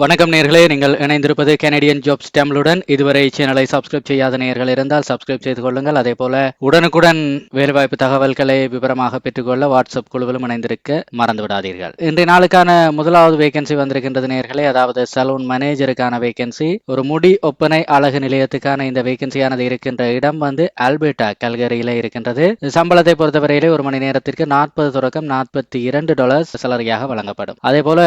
வணக்கம் நேர்களே நீங்கள் இணைந்திருப்பது கனேடியன் ஜாப்ஸ் டேம்லுடன் இதுவரை சேனலை சப்ஸ்கிரைப் செய்யாத நேர்கள் இருந்தால் சப்ஸ்கிரைப் செய்து கொள்ளுங்கள். அதே போல உடனுக்குடன் வேலைவாய்ப்பு தகவல்களை விவரமாக பெற்றுக்கொள்ள வாட்ஸ்அப் குழுவிலும் இணைந்திருக்க மறந்து விடாதீர்கள் இன்றைய நாளுக்கான முதலாவது வேகன்சி வந்திருக்கின்றது நேர்களே. அதாவது சலூன் மேனேஜருக்கான வேகன்சி ஒரு முடி ஒப்பனை அழகு நிலையத்துக்கான இந்த வேகன்சியானது இருக்கின்ற இடம் வந்து ஆல்பர்டா கல்கரியில இருக்கின்றது. சம்பளத்தை பொறுத்தவரையிலே ஒரு மணி நேரத்திற்கு நாற்பது தொடக்கம் நாற்பத்தி இரண்டு டாலர் சலரியாக வழங்கப்படும். அதே போல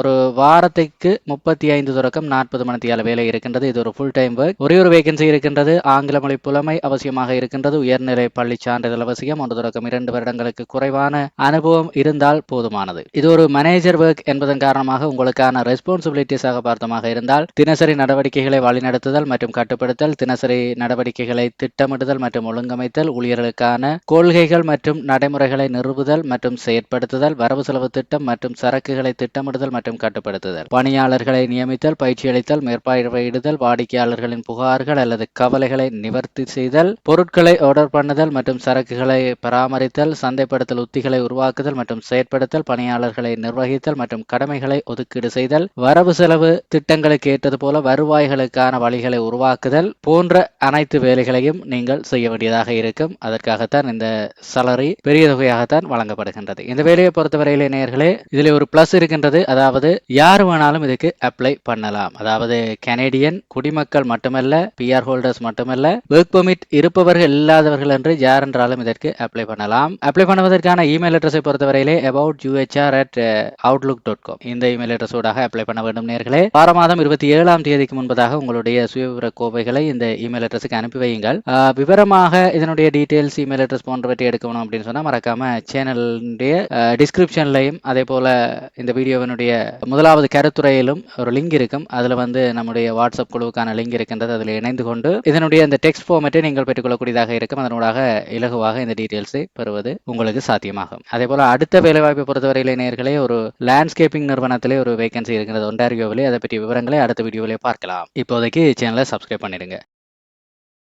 ஒரு வாரத்துக்கு முப்பத்தி ஐந்து தொடக்கம் நாற்பது மணித்தியால வேலை இருக்கின்றது. இது ஒரு ஃபுல் டைம் ஒர்க் ஒரே ஒரு வேகன்சி இருக்கின்றது. ஆங்கில மொழி புலமை அவசியமாக இருக்கின்றது. உயர்நிலை பள்ளி சான்றிதழ் அவசியம். ஒன்று தொடக்கம் இரண்டு வருடங்களுக்கு குறைவான அனுபவம் இருந்தால் போதுமானது. இது ஒரு மேனேஜர் ஒர்க் என்பதன் காரணமாக உங்களுக்கான ரெஸ்பான்சிபிலிட்டிஸாக பார்த்தமாக இருந்தால் தினசரி நடவடிக்கைகளை வழிநடத்துதல் மற்றும் கட்டுப்படுத்தல் தினசரி நடவடிக்கைகளை திட்டமிடுதல் மற்றும் ஒழுங்கமைத்தல் ஊழியர்களுக்கான கொள்கைகள் மற்றும் நடைமுறைகளை நிறுவுதல் மற்றும் செயற்படுத்துதல் வரவு செலவு திட்டம் மற்றும் சரக்குகளை திட்டமிடுதல் மற்றும் கட்டுப்படுத்துதல் பணியாளர்களை நியமித்தல் பயிற்சியளித்தல் மேற்பார்வையிடுதல் வாடிக்கையாளர்களின் புகார்கள் அல்லது கவலைகளை நிவர்த்தி செய்தல் பொருட்களை ஆர்டர் பண்ணுதல் மற்றும் சரக்குகளை பராமரித்தல் சந்தைப்படுத்தல் உத்திகளை உருவாக்குதல் மற்றும் செயற்படுத்தல் பணியாளர்களை நிர்வகித்தல் மற்றும் கடமைகளை ஒதுக்கீடு செய்தல் வரவு செலவு திட்டங்களுக்கு ஏற்றது போல வருவாய்களுக்கான வழிகளை உருவாக்குதல் போன்ற அனைத்து வேலைகளையும் நீங்கள் செய்ய வேண்டியதாக இருக்கும். அதற்காகத்தான் இந்த சலரி பெரிய தொகையாகத்தான் வழங்கப்படுகின்றது. இந்த வேலையை பொறுத்தவரையிலே நேயர்களே இதில் ஒரு பிளஸ் இருக்கின்றது. அதாவது யார் வேணாலும் இதுக்கு அப்ளை பண்ணலாம். அதாவது கனேடியன் குடிமக்கள் மட்டுமல்ல பிஆர் ஹோல்டர்ஸ் மட்டுமல்ல ஒர்க் பெர்மிட் இருப்பவர்கள் இல்லாதவர்கள் என்று யார் என்றாலும் இதற்கு அப்ளை பண்ணலாம். அப்ளை பண்ணுவதற்கான இமெயில் அட்ரஸை பொறுத்தவரையிலே about UHR at Outlook dot com இந்த இமெயில் அட்ரஸோடாக அப்ளை பண்ண வேண்டும் நேர்களே. வார மாதம் இருபத்தி ஏழாம் தேதிக்கு முன்பதாக உங்களுடைய சுயவிவர கோவைகளை இந்த இமெயில் அட்ரஸுக்கு அனுப்பி வையுங்கள். விவரமாக இதனுடைய டீடைல்ஸ் இமெயில் அட்ரஸ் போன்றவற்றை எடுக்கணும் அப்படின்னு சொன்னால் மறக்காம சேனலுடைய டிஸ்கிரிப்ஷன்லையும் அதே போல இந்த வீடியோவினுடைய முதலாவது கருத்துறையிலும் ஒரு லிங்க் இருக்கும். அதில் வந்து நம்முடைய வாட்ஸ்அப் குழுவுக்கான லிங்க் இருக்கின்றது. அதில் இணைந்து கொண்டு இதனுடைய அந்த டெக்ஸ்ட் ஃபார்மேட்டை நீங்கள் பெற்றுக்கொள்ளக்கூடியதாக இருக்கும். அதனூடாக இலகுவாக இந்த டீட்டெயில்ஸை பெறுவது உங்களுக்கு சாத்தியமாகும். அதே போல் அடுத்த வேலைவாய்ப்பை பொறுத்தவரையில் நேர்களே ஒரு லேண்ட்ஸ்கேப்பிங் நிறுவனத்திலே ஒரு வேகன்சி இருக்கிறது. ஒன்டாரியோவிலே அதை பற்றிய விவரங்களை அடுத்த வீடியோவிலே பார்க்கலாம். இப்போதைக்கு சேனலை சப்ஸ்கிரைப் பண்ணிடுங்க.